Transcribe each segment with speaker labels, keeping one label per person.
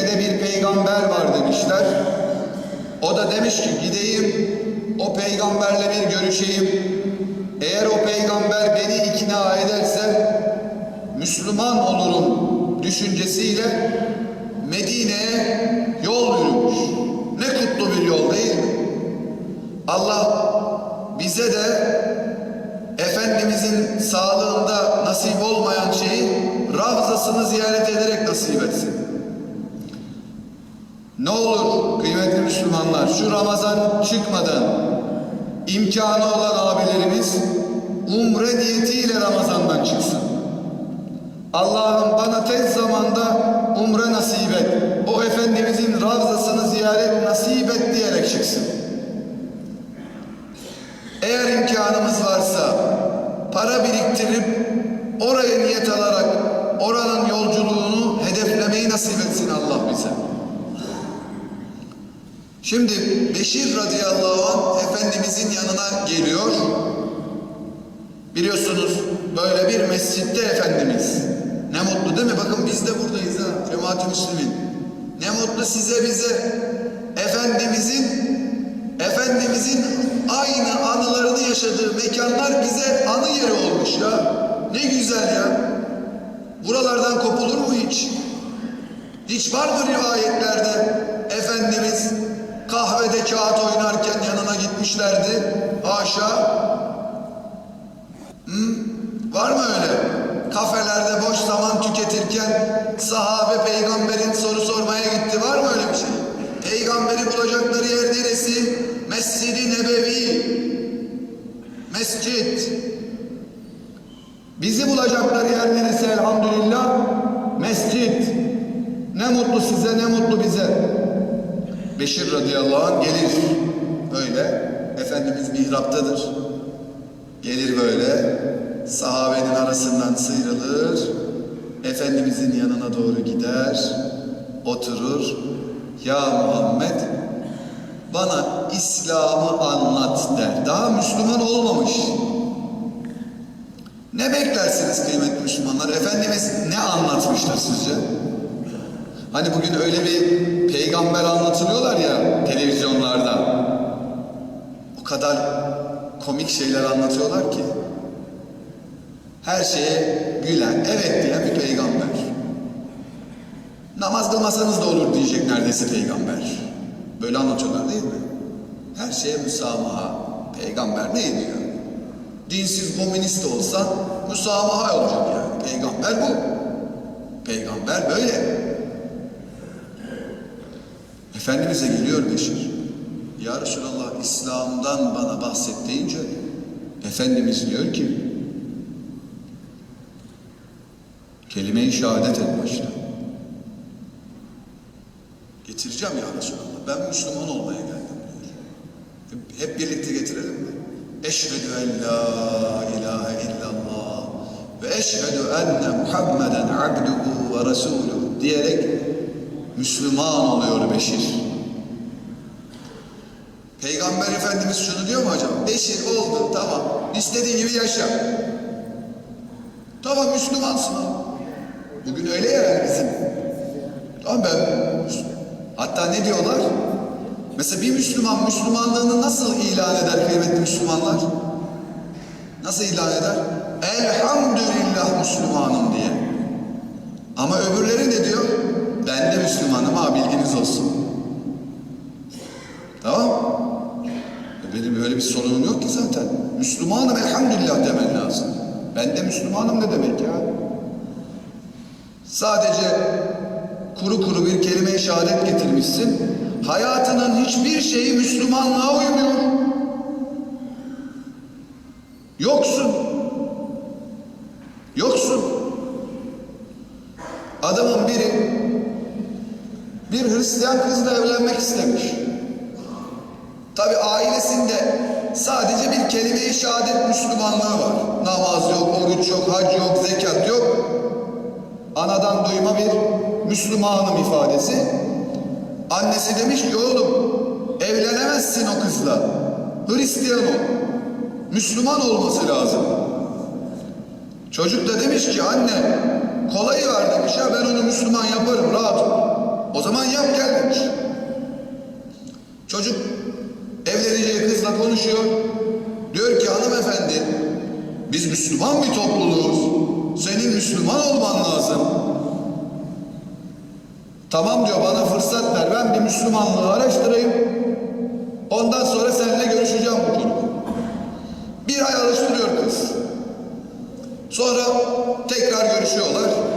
Speaker 1: Medine'de bir peygamber var demişler. O da demiş ki gideyim o peygamberle bir görüşeyim. Eğer o peygamber beni ikna ederse Müslüman olurum düşüncesiyle Medine'ye yol yürümüş. Ne kutlu bir yol değil mi? Allah bize de Efendimizin sağlığında nasip olmayan şeyi Ravzasını ziyaret ederek nasip etsin. Ne olur kıymetli Müslümanlar şu Ramazan çıkmadan imkanı olan abilerimiz umre niyetiyle Ramazan'dan çıksın. Allah'ım bana tez zamanda umre nasip et. O Efendimizin Ravzasını ziyaret nasip et diyerek çıksın. Eğer imkanımız varsa para biriktirip oraya niyet alarak oranın yolculuğunu hedeflemeyi nasip etsin Allah bize. Şimdi Beşir radıyallahu anh Efendimizin yanına geliyor. Biliyorsunuz böyle bir mescitte Efendimiz. Ne mutlu değil mi? Bakın biz de buradayız ha cemaat-i müslimin. Ne mutlu size bize. Efendimizin Efendimizin aynı anılarını yaşadığı mekanlar bize anı yeri olmuş ya. Ne güzel ya. Buralardan kopulur mu hiç? Hiç var mı rivayetlerde Efendimiz kahvede kağıt oynarken yanına gitmişlerdi. Haşa. Hı? Var mı öyle? Kafelerde boş zaman tüketirken sahabe peygamberin soru sormaya gitti. Var mı öyle bir şey? Peygamberi bulacakları yer neresi? Mescid-i Nebevi. Mescid. Bizi bulacakları yer neresi elhamdülillah? Mescid. Ne mutlu size ne mutlu bize. Beşir radıyallahu anh gelir. Böyle. Efendimiz mihraptadır. Gelir böyle. Sahabenin arasından sıyrılır. Efendimizin yanına doğru gider. Oturur. Ya Muhammed bana İslam'ı anlat der. Daha Müslüman olmamış. Ne beklersiniz kıymetli Müslümanlar? Efendimiz ne anlatmıştır sizce? Hani bugün öyle bir peygamber anlatılıyorlar ya televizyonlarda. O kadar komik şeyler anlatıyorlar ki. Her şeye gülen, evet diyen bir peygamber. Namaz kılmasanız da olur diyecek neredeyse peygamber. Böyle anlatıyorlar değil mi? Her şeye müsamaha. Peygamber ne diyor? Dinsiz komünist olsan müsamaha olacak yani. Peygamber bu. Peygamber böyle. Efendimiz'e geliyor Beşir. Ya Resulallah İslam'dan bana bahset deyince Efendimiz diyor ki kelime-i şehadet et başta. Getireceğim ya Resulallah. Ben Müslüman olmaya geldim diyor. Hep birlikte getirelim mi? Eşhedü en la ilahe illallah ve eşhedü enne Muhammeden abduhu ve resuluhu diyerek Müslüman oluyor Beşir. Peygamber Efendimiz şunu diyor mu hocam? Beşir oldu tamam. İstediğin gibi yaşa. Tamam Müslümansın. Bugün öyle ya bizim. Tamam ben. Hatta ne diyorlar? Mesela bir Müslüman Müslümanlığını nasıl ilan eder kıymetli Müslümanlar? Nasıl ilan eder? Elhamdülillah Müslümanım diye. Ama öbürleri ne diyor? Ben de Müslümanım ha bilginiz olsun. Tamam? Benim böyle bir sorunum yok ki zaten. Müslümanım elhamdülillah demen lazım. Ben de Müslümanım ne demek ya? Sadece kuru kuru bir kelime-i şehadet getirmişsin. Hayatının hiçbir şeyi Müslümanlığa uymuyor. Yoksun. Adamın biri bir Hristiyan kızla evlenmek istemiş. Tabi ailesinde sadece bir kelime-i şehadet Müslümanlığı var. Namaz yok, oruç yok, hac yok, zekat yok. Anadan duyma bir Müslümanım ifadesi. Annesi demiş ki oğlum evlenemezsin o kızla. Hristiyan ol. Müslüman olması lazım. Çocuk da demiş ki anne kolayı var demiş ya ben onu Müslüman yaparım rahat ol. O zaman yap gel demiş. Çocuk evleneceği kızla konuşuyor. Diyor ki hanımefendi biz Müslüman bir topluluğuz. Senin Müslüman olman lazım. Tamam diyor bana fırsat ver. Ben bir Müslümanlığı araştırayım. Ondan sonra seninle görüşeceğim bu konuda. Bir ay araştırıyor kız. Sonra tekrar görüşüyorlar.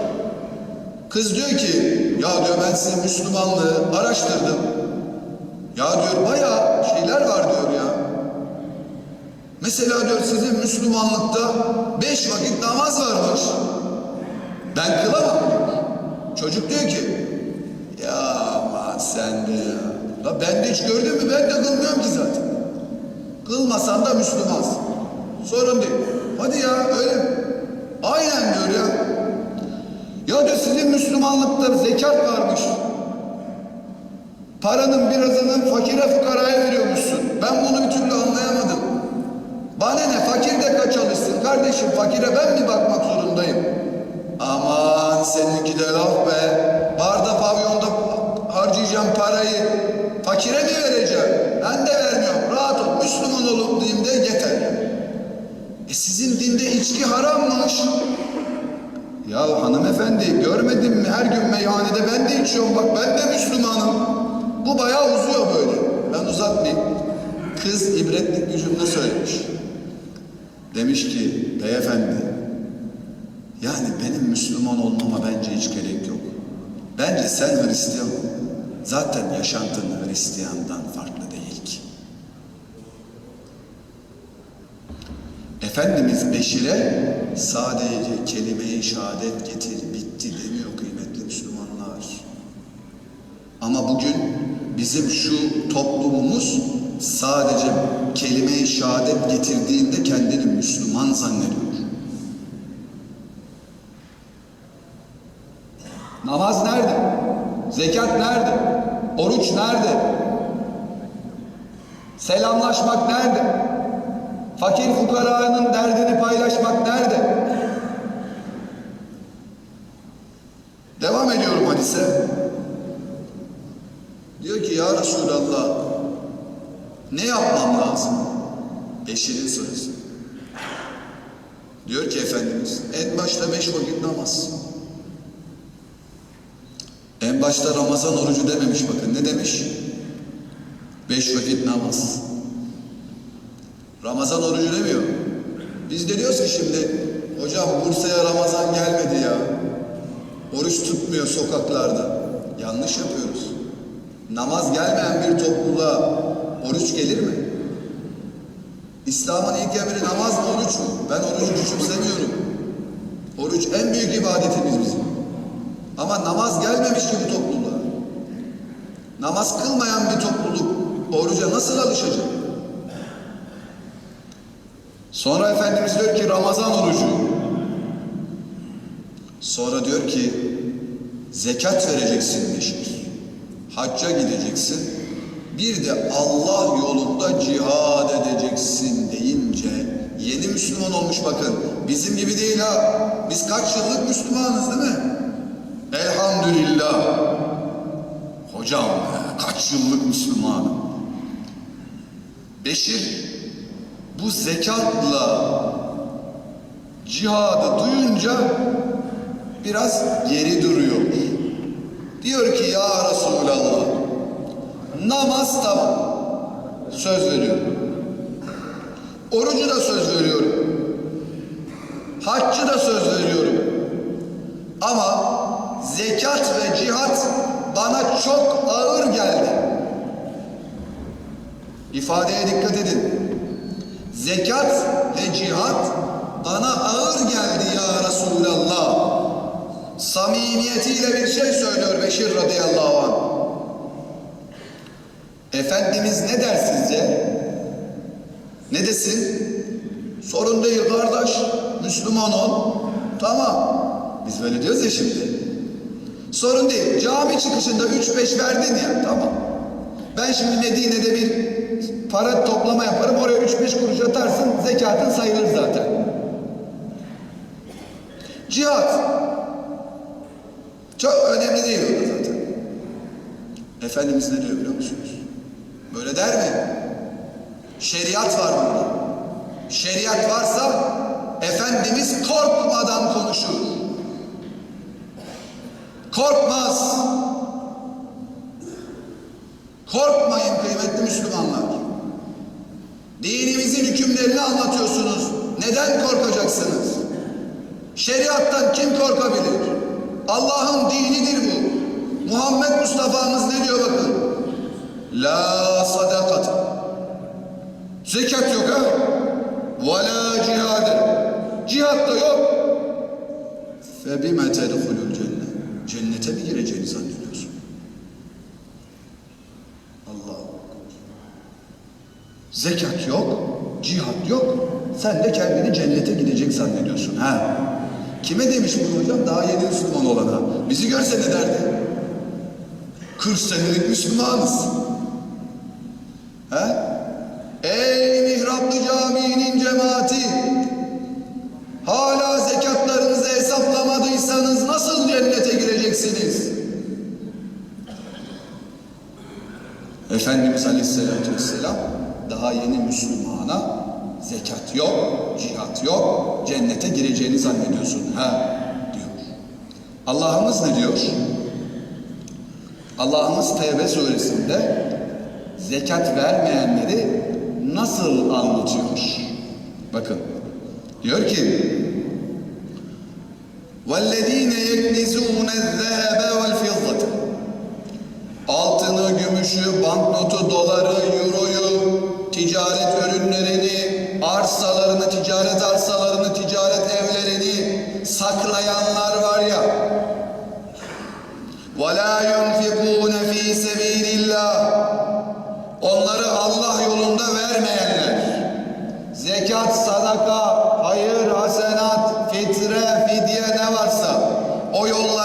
Speaker 1: Kız diyor ki ya diyor ben sizin Müslümanlığı araştırdım. Ya diyor bayağı şeyler var diyor ya. Mesela diyor sizin Müslümanlıkta beş vakit namaz varmış. Ben kılamam diyor. Çocuk diyor ki ya aman sen de ya. La ben de hiç gördün mü ben de kılmıyorum ki zaten. Kılmasan da Müslümansın. Sorun değil. Hadi ya öyle mi? Aynen diyor ya. Ya diyor Müslümanlıkta zekat varmış. Paranın birazını fakire fukaraya veriyormuşsun. Ben bunu bir türlü anlayamadım. Bana ne fakir de kaç alışsın kardeşim fakire ben mi bakmak zorundayım? Aman seninki de laf be. Barda pavyonda harcayacağım parayı fakire mi vereceğim? Ben de vermiyorum. Rahat ol. Müslüman olup diyeyim de yeter. E sizin dinde içki harammış. Ya hanımefendi görmedin mi her gün meyhanede ben de içiyorum bak ben de Müslümanım. Bu bayağı uzuyor böyle. Ben uzatmayayım. Kız ibretlik bir söylemiş. Demiş ki beyefendi yani benim Müslüman olmama bence hiç gerek yok. Bence sen Hristiyan. Zaten yaşantın Hristiyandan farklı değil ki. Efendimiz Beşir'e sadece kelime-i şehadet getir bitti demiyor kıymetli Müslümanlar. Ama bugün bizim şu toplumumuz sadece kelime-i şehadet getirdiğinde kendini Müslüman zannediyor. Namaz nerede? Zekat nerede? Oruç nerede? Selamlaşmak nerede? Fakir fukaranın derdini paylaşmak nerede? Devam ediyorum hadise. Diyor ki ya Resulallah ne yapmam lazım? Beşirin sırası. Diyor ki Efendimiz en başta beş vakit namaz. En başta Ramazan orucu dememiş bakın ne demiş? Beş vakit namaz. Ramazan orucu demiyor. Biz de diyoruz ki şimdi hocam Bursa'ya Ramazan gelmedi ya. Oruç tutmuyor sokaklarda. Yanlış yapıyoruz. Namaz gelmeyen bir topluluğa oruç gelir mi? İslam'ın ilk emri namaz mı oruç mu? Ben orucu küçümsemiyorum. Oruç en büyük ibadetimiz bizim. Ama namaz gelmemiş ki bu topluluğa. Namaz kılmayan bir topluluk oruca nasıl alışacak? Sonra Efendimiz diyor ki Ramazan orucu. Sonra diyor ki zekat vereceksin Beşir. Hacca gideceksin. Bir de Allah yolunda cihad edeceksin deyince yeni Müslüman olmuş bakın. Bizim gibi değil ha. Biz kaç yıllık Müslümanız değil mi? Elhamdülillah. Hocam kaç yıllık Müslümanım. Beşir bu zekatla cihadı duyunca biraz geri duruyor. Diyor ki ya Resulallah namaz tamam söz veriyorum. Orucu da söz veriyorum. Haccı da söz veriyorum. Ama zekat ve cihat bana çok ağır geldi. İfadeye dikkat edin. Zekat ve cihat bana ağır geldi ya Resulallah. Samimiyetiyle bir şey söylüyor Beşir radıyallahu anh. Efendimiz ne der sizce? Ne desin? Sorun değil kardeş. Müslüman ol. Tamam. Biz böyle diyoruz ya şimdi. Sorun değil. Cami çıkışında 3-5 verdin ya. Tamam. Ben şimdi Medine'de bir para toplama yaparım. Oraya 3-5 kuruş atarsın. Zekatın sayılır zaten. Cihat. Çok önemli değil o da zaten. Efendimiz ne diyor biliyor musunuz? Böyle der mi? Şeriat var burada. Şeriat varsa Efendimiz korkmadan konuşur. Korkmaz. Korkmayın kıymetli Müslümanlar. Dinimizin hükümlerini anlatıyorsunuz. Neden korkacaksınız? Şeriattan kim korkabilir? Allah'ın dinidir bu. Muhammed Mustafa'mız ne diyor bakın? La sadakat. Zekat yok ha? Ve la cihade. Cihat da yok. Febime tedhulul cennet. Cennete mi gireceğini zannediyorsun? Allah. Zekat yok, cihat yok. Sen de kendini cennete gidecek zannediyorsun ha? Kime demiş bunu hocam? Daha yeni Müslüman olana. Bizi görse ne derdi? 40 senelik Müslümanız. He? Ey mihraplı caminin cemaati! Hala zekatlarınızı hesaplamadıysanız nasıl cennete gireceksiniz? Efendimiz Aleyhisselatü Vesselam daha yeni Müslümana zekat yok, cihat yok, cennete gireceğini zannediyorsun ha diyor. Allah'ımız ne diyor? Allah'ımız Tevbe suresinde zekat vermeyenleri nasıl anlatıyor? Bakın diyor ki وَالَّذ۪ينَ يَكْنِزُونَ الذَّهَبَ وَالْفِضَّةَ Altını, gümüşü, banknotu, doları, euroyu, ticaret ürünlerini, arsalarını, ticaret arsalarını, ticaret evlerini saklayanlar var ya. وَلَا يُنْفِقُونَ ف۪ي سَب۪يلِ اللّٰهِ Onları Allah yolunda vermeyenler. Zekat, sadaka, hayır, hasenat, fitre, fidye ne varsa o yollarda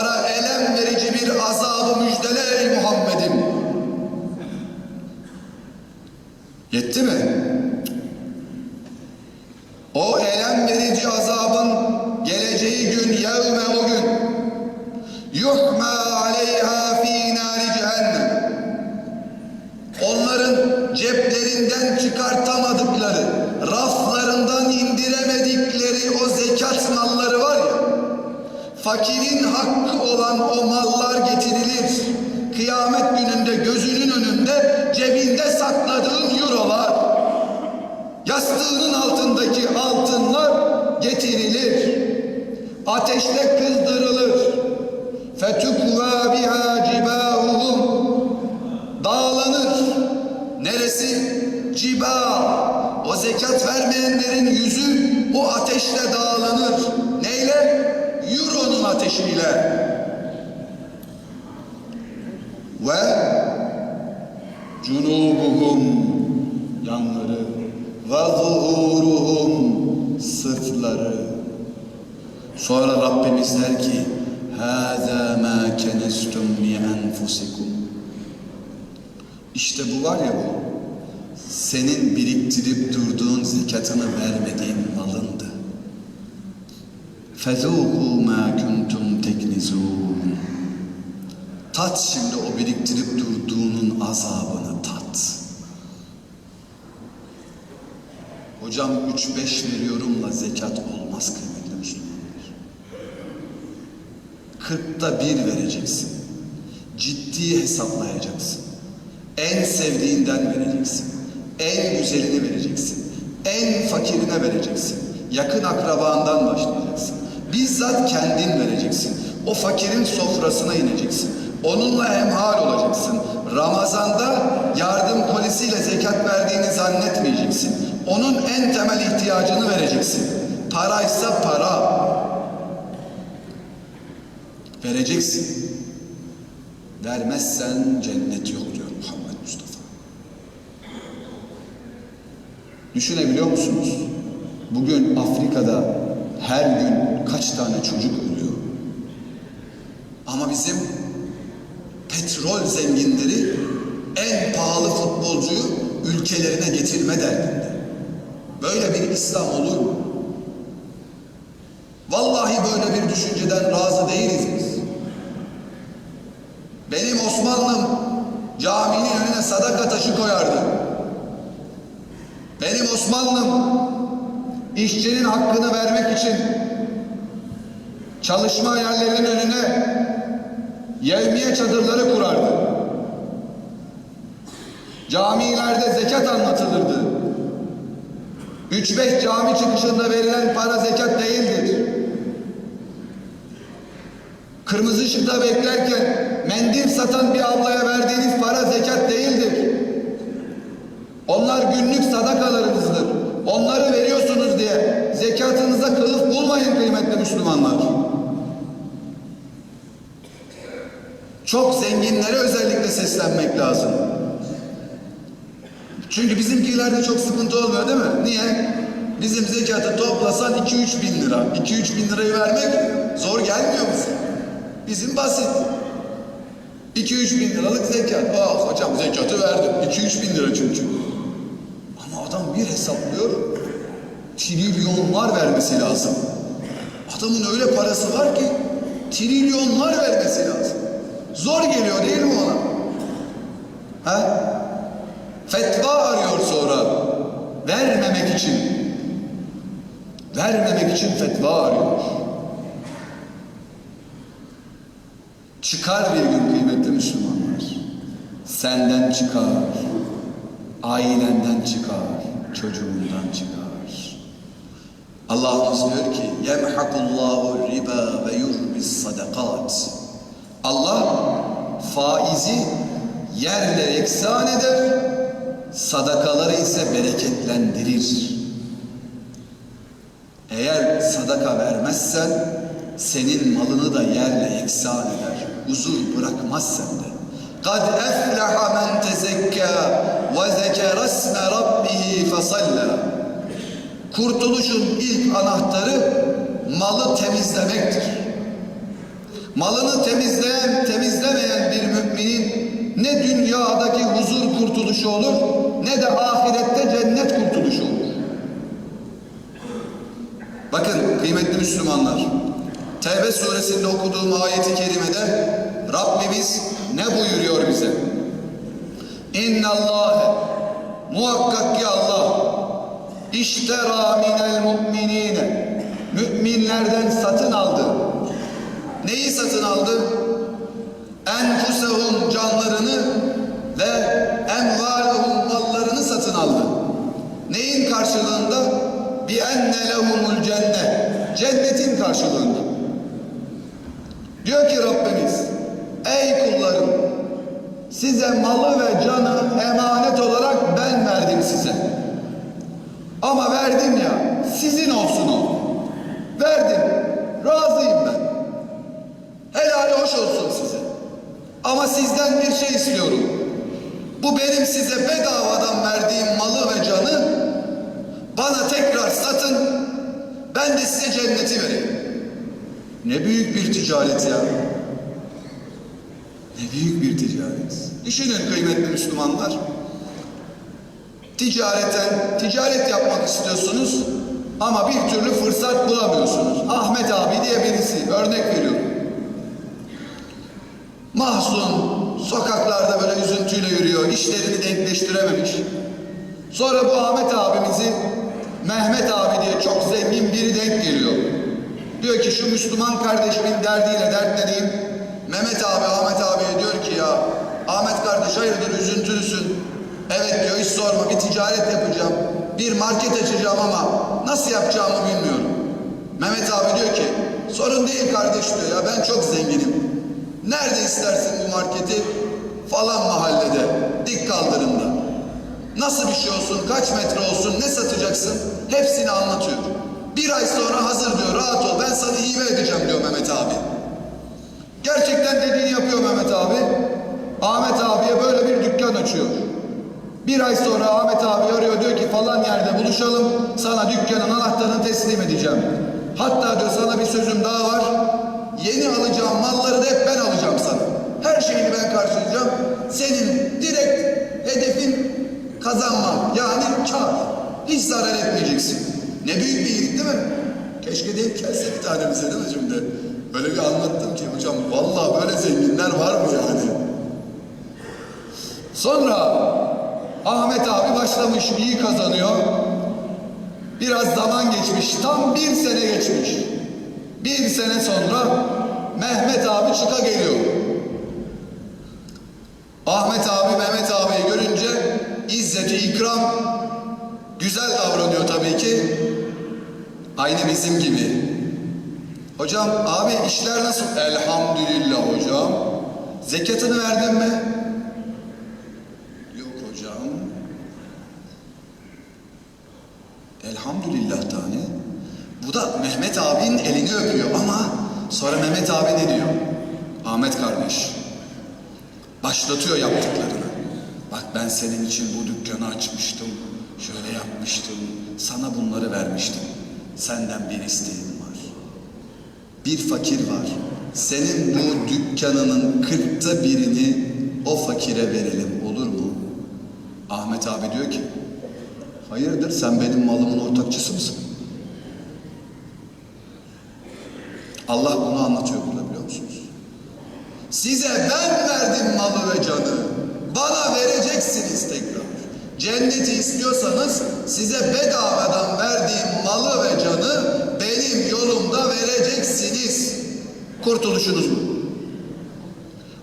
Speaker 1: Onlara elem verici bir azabı müjdele ey Muhammed'im. Yetti mi? O elem verici azabın geleceği gün, yevme o gün. Yuhma aleyha fi nari cehennem. Onların ceplerinden çıkartamadıkları, fakirin hakkı olan o mallar getirilir. Kıyamet gününde gözünün önünde cebinde sakladığın eurolar, yastığının altındaki altınlar getirilir. Ateşte kızdırılır. Fetukva biha cibahuhum dağlanır. Neresi? Ciba. O zekat vermeyenlerin yüzü o ateşle dağlanır. Neyle? Euro'nun ateşiyle. Ve cunubuhum yanları ve zuhuruhum sırtları. Sonra Rabbimiz der ki hâzâ mâ kenestum mi enfusikum. İşte bu var ya bu. Senin biriktirip durduğun zekatını vermediğin malındı. فَذُوقُوا مَا كُنْتُمْ تَكْنِزُونَ Tat şimdi o biriktirip durduğunun azabını tat. Hocam 3-5 veriyorumla zekat olmaz kıymetli Müslümanlar. Kırkta bir vereceksin. Ciddi hesaplayacaksın. En sevdiğinden vereceksin. En güzelini vereceksin. En fakirine vereceksin. Yakın akrabandan başlayacaksın. Bizzat kendin vereceksin. O fakirin sofrasına ineceksin. Onunla hemhal olacaksın. Ramazanda yardım polisiyle zekat verdiğini zannetmeyeceksin. Onun en temel ihtiyacını vereceksin. Paraysa para. Vereceksin. Vermezsen cennet yok diyor Muhammed Mustafa. Düşünebiliyor musunuz? Bugün Afrika'da her gün kaç tane çocuk ölüyor? Ama bizim petrol zenginleri en pahalı futbolcuyu ülkelerine getirme derdinde. Böyle bir İslam olur mu? bir düşünceden razı değiliz biz. Benim Osmanlım caminin önüne sadaka taşı koyardı. Benim Osmanlım işçinin hakkını vermek için çalışma yerlerinin önüne yevmiye çadırları kurardı. Camilerde zekat anlatılırdı. Üç beş cami çıkışında verilen para zekat değildir. Kırmızı ışıkta beklerken mendil satan bir ablaya verdiğiniz para zekat değildir. Onlar günlük sadakalarınızdır. Onları veriyorsunuz diye zekatınıza kılıf bulmayın kıymetli Müslümanlar. Çok zenginlere özellikle seslenmek lazım. Çünkü bizimkilerde çok sıkıntı olmuyor değil mi? Niye? Bizim zekatı toplasan 2-3 bin lira. 2-3 bin lirayı vermek zor gelmiyor bize. Bizim basit. 2-3 bin liralık zekat. Aa hocam zekatı verdim. 2-3 bin lira çünkü. Ama adam bir hesaplıyor. Trilyonlar vermesi lazım. Adamın öyle parası var ki trilyonlar vermesi lazım. Zor geliyor değil mi ona? Ha? Fetva arıyor sonra. Vermemek için. Vermemek için fetva arıyor. Çıkar bir gün kıymetli Müslümanlar. Senden çıkar. Ailenden çıkar. Çocuğundan çıkar. Allah'ımız diyor ki yemhakullahu riba ve yurbis sadakat. Allah faizi yerle eksan eder, sadakaları ise bereketlendirir. Eğer sadaka vermezsen senin malını da yerle eksan eder. Huzur bırakmaz sende. قَدْ اَفْلَحَ مَنْ تَزَكَّى وَذَكَرَ اسْمَ رَبِّهِ فَصَلَّى Kurtuluşun ilk anahtarı malı temizlemektir. Malını temizleyen, temizlemeyen bir müminin ne dünyadaki huzur kurtuluşu olur ne de ahirette cennet kurtuluşu olur. Bakın kıymetli Müslümanlar, Tevbe suresinde okuduğum ayeti kerimede Rabbimiz ne buyuruyor bize? İnna Allah muhakkak ki Allah iştera minel mu'minine müminlerden satın aldı. Neyi satın aldı? Enfusehum canlarını ve envalehum mallarını satın aldı. Neyin karşılığında? Bi enne lehumul cennet. Cennetin karşılığında. Diyor ki Rabbimiz, ey kullarım, size malı ve canı emanet olarak ben verdim size. Ama verdim ya, sizin olsun o. Verdim, razıyım ben. Hoş olsun size. Ama sizden bir şey istiyorum. Bu benim size bedavadan verdiğim malı ve canı bana tekrar satın. Ben de size cenneti vereyim. Ne büyük bir ticaret ya. Ne büyük bir ticaret. Düşünün kıymetli Müslümanlar. Ticareten, ticaret yapmak istiyorsunuz ama bir türlü fırsat bulamıyorsunuz. Ahmet abi diye birisi, örnek veriyorum. Mahzun, sokaklarda böyle üzüntüyle yürüyor, işlerini denkleştirememiş. Sonra bu Ahmet abimizi Mehmet abi diye çok zengin biri denk geliyor. Diyor ki şu Müslüman kardeşimin derdiyle dertleneyim. Mehmet abi Ahmet abiye diyor ki ya Ahmet kardeş hayırdır üzüntülüsün. Evet diyor hiç sorma bir ticaret yapacağım. Bir market açacağım ama nasıl yapacağımı bilmiyorum. Mehmet abi diyor ki sorun değil kardeş diyor ya ben çok zenginim. Nerede istersin bu marketi? Falan mahallede, dik kaldırımda. Nasıl bir şey olsun, kaç metre olsun, ne satacaksın? Hepsini anlatıyor. Bir ay sonra hazır diyor, rahat ol, ben sana hibe edeceğim diyor Mehmet abi. Gerçekten dediğini yapıyor Mehmet abi. Ahmet abiye böyle bir dükkan açıyor. Bir ay sonra Ahmet abi arıyor diyor ki falan yerde buluşalım. Sana dükkanın anahtarını teslim edeceğim. Hatta diyor sana bir sözüm daha var. Yeni alacağım malları da hep ben alacağım sana. Her şeyini ben karşılayacağım. Senin direkt hedefin kazanmak yani kar. Hiç zarar etmeyeceksin. Ne büyük bir iyilik değil mi? Keşke denk gelse bir tanemize değil mi şimdi? Böyle bir anlattım ki hocam vallahi böyle zenginler var mı yani? Sonra Ahmet abi başlamış iyi kazanıyor. Biraz zaman geçmiş. Tam bir sene geçmiş. Bir sene sonra Mehmet abi çıka geliyor. Ahmet abi Mehmet abiyi görünce izzeti ikram güzel davranıyor tabii ki. Aynı bizim gibi. Hocam abi işler nasıl? Elhamdülillah hocam. Zekatını verdin mi? Yok hocam. Elhamdülillah tane. Bu da Mehmet abinin elini öpüyor ama sonra Mehmet abi ne diyor? Ahmet kardeş. Başlatıyor yaptıklarını. Bak ben senin için bu dükkanı açmıştım. Şöyle yapmıştım. Sana bunları vermiştim. Senden bir isteğim var. Bir fakir var. Senin bu dükkanının kırkta birini o fakire verelim olur mu? Ahmet abi diyor ki Hayırdır sen benim malımın ortakçısı mısın? Allah bunu anlatıyor burada biliyor musunuz? Size ben verdim malı ve canı. Bana vereceksiniz tekrar. Cenneti istiyorsanız size bedavadan verdiğim malı ve canı benim yolumda vereceksiniz. Kurtuluşunuz bu.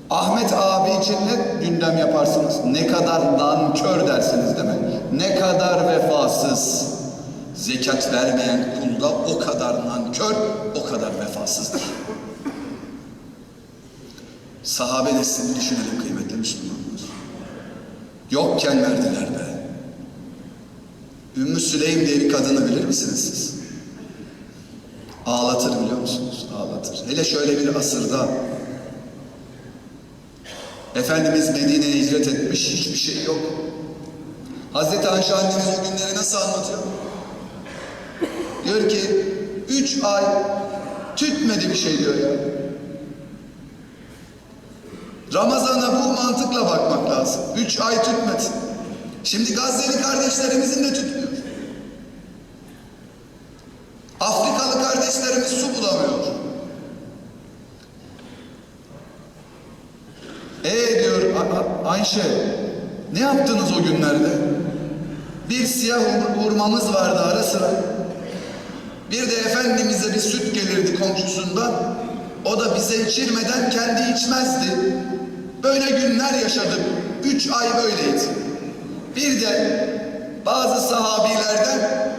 Speaker 1: Ahmet abi için ne gündem yaparsınız? Ne kadar nankör dersiniz değil mi? Ne kadar vefasız. Zekat vermeyen kulda o kadar nankör, o kadar vefasızdır. Sahabe neslini düşünelim kıymetli Müslümanlar. Yokken verdiler be. Ümmü Süleym diye bir kadını bilir misiniz siz? Ağlatır biliyor musunuz? Ağlatır. Hele şöyle bir asırda Efendimiz Medine'ye hicret etmiş, hiçbir şey yok. Hazreti Ayşe annemiz o günleri nasıl anlatıyor? Diyor ki, üç ay tütmedi bir şey diyor ya. Ramazana bu mantıkla bakmak lazım. Üç ay tütmedi. Şimdi Gazze'li kardeşlerimizin de tutmuyor. Afrikalı kardeşlerimiz su bulamıyor. E diyor Ayşe, ne yaptınız o günlerde? Bir siyah hur- hurmamız vardı ara sıra. Bir de Efendimiz'e bir süt gelirdi komşusundan. O da bize içirmeden kendi içmezdi. Böyle günler yaşadık. Üç ay böyleydi. Bir de bazı sahabilerden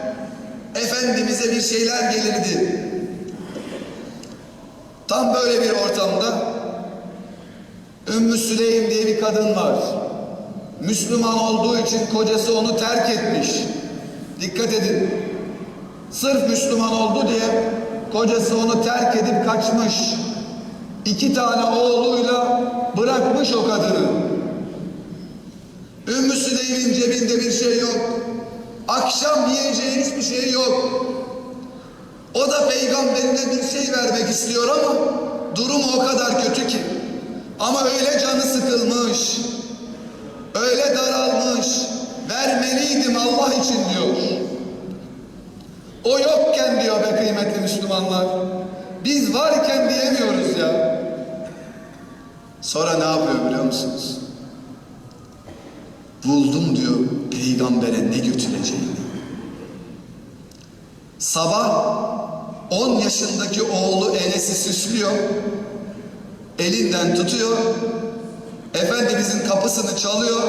Speaker 1: Efendimiz'e bir şeyler gelirdi. Tam böyle bir ortamda Ümmü Süleym diye bir kadın var. Müslüman olduğu için kocası onu terk etmiş. Dikkat edin. Sırf Müslüman oldu diye kocası onu terk edip kaçmış. İki tane oğluyla bırakmış o kadını. Ümmü Süleym'in cebinde bir şey yok. Akşam yiyeceği hiçbir şey yok. O da peygamberine bir şey vermek istiyor ama durum o kadar kötü ki. Ama öyle canı sıkılmış, öyle daralmış, vermeliydim Allah için diyor. Yokken diyor be kıymetli Müslümanlar, biz varken diyemiyoruz ya. Sonra ne yapıyor biliyor musunuz? Buldum diyor peygambere ne götüreceğini. Sabah 10 yaşındaki oğlu Enes'i süslüyor. Elinden tutuyor. Efendimizin kapısını çalıyor.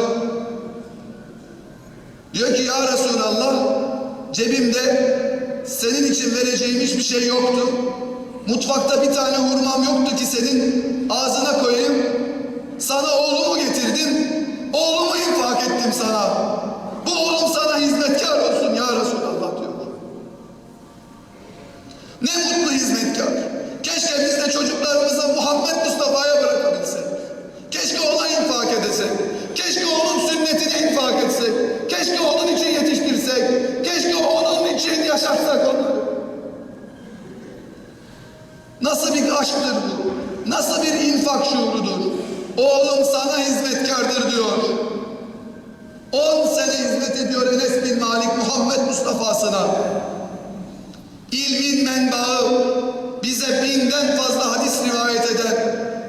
Speaker 1: Diyor ki ya Resulallah cebimde senin için vereceğim hiçbir şey yoktu. Mutfakta bir tane hurmam yoktu ki senin ağzına koyayım. Sana oğlumu getirdim. Oğlumu infak ettim sana. Bu oğlum sana hizmetkar olsun ya Resulallah diyor. Ne mutlu hizmetkar. Keşke biz de çocuklarımızı Muhammed Mustafa'ya bırakabilsek. Keşke ona infak edesek. Keşke onun sünnetine infak etsek. Keşke onun için yetiştirsek. Keşke onun için yaşatsak onları. Nasıl bir aşktır bu? Nasıl bir infak şuurudur? Oğlum sana hizmetkardır diyor. 10 sene hizmet ediyor Enes bin Malik Muhammed Mustafa'sına. ilmin menbaı, bize binden fazla hadis rivayet eden,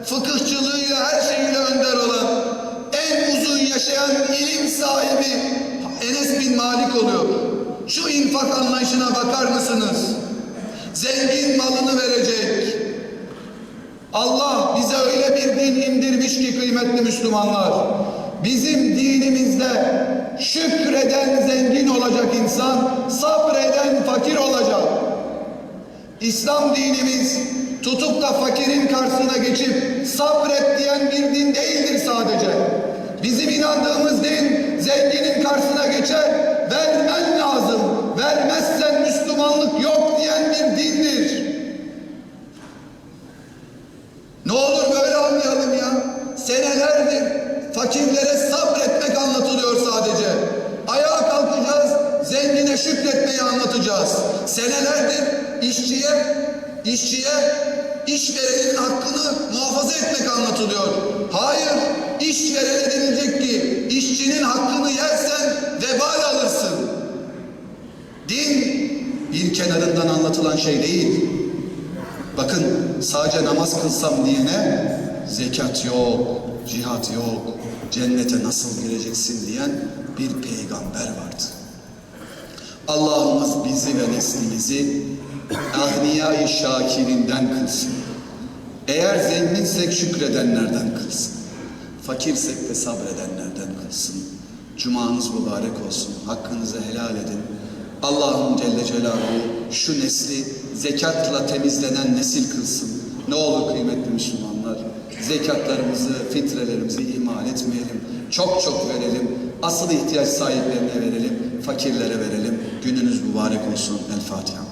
Speaker 1: fıkıhçılığıyla her şeyiyle önder olan, en uzun yaşayan ilim sahibi Enes bin Malik oluyor. Şu infak anlayışına bakar mısınız? Zengin malını verecek. Allah bize öyle bir din indirmiş ki kıymetli Müslümanlar. Bizim dinimizde şükreden zengin olacak insan, sabreden fakir olacak. İslam dinimiz tutup da fakirin karşısına geçip sabret diyen bir din değildir sadece. Bizim inandığımız din zenginin karşısına geçer, vermen lazım, vermezsen Müslümanlık yok diyen bir dindir. Ne olur böyle anlayalım ya. Senelerdir fakirlere sabretmek anlatılıyor sadece. Ayağa kalkacağız, zengine şükretmeyi anlatacağız. Senelerdir işçiye, işçiye işverenin hakkını muhafaza etmek anlatılıyor. Hayır, işverene denilecek ki işçinin hakkını yersen vebal alırsın. Din bir kenarından anlatılan şey değil. Bakın sadece namaz kılsam diyene zekat yok, cihat yok, cennete nasıl gireceksin diyen bir peygamber vardı. Allah'ımız bizi ve neslimizi ahniyai şakirinden kılsın. Eğer zenginsek şükredenlerden kılsın. Fakirsek de sabredenlerden kılsın. Cumanız mübarek olsun. Hakkınızı helal edin. Allah'ım Celle Celaluhu şu nesli zekatla temizlenen nesil kılsın. Ne olur kıymetli Müslümanlar. Zekatlarımızı, fitrelerimizi ihmal etmeyelim. Çok çok verelim. Asıl ihtiyaç sahiplerine verelim. Fakirlere verelim. Gününüz mübarek olsun. El Fatiha.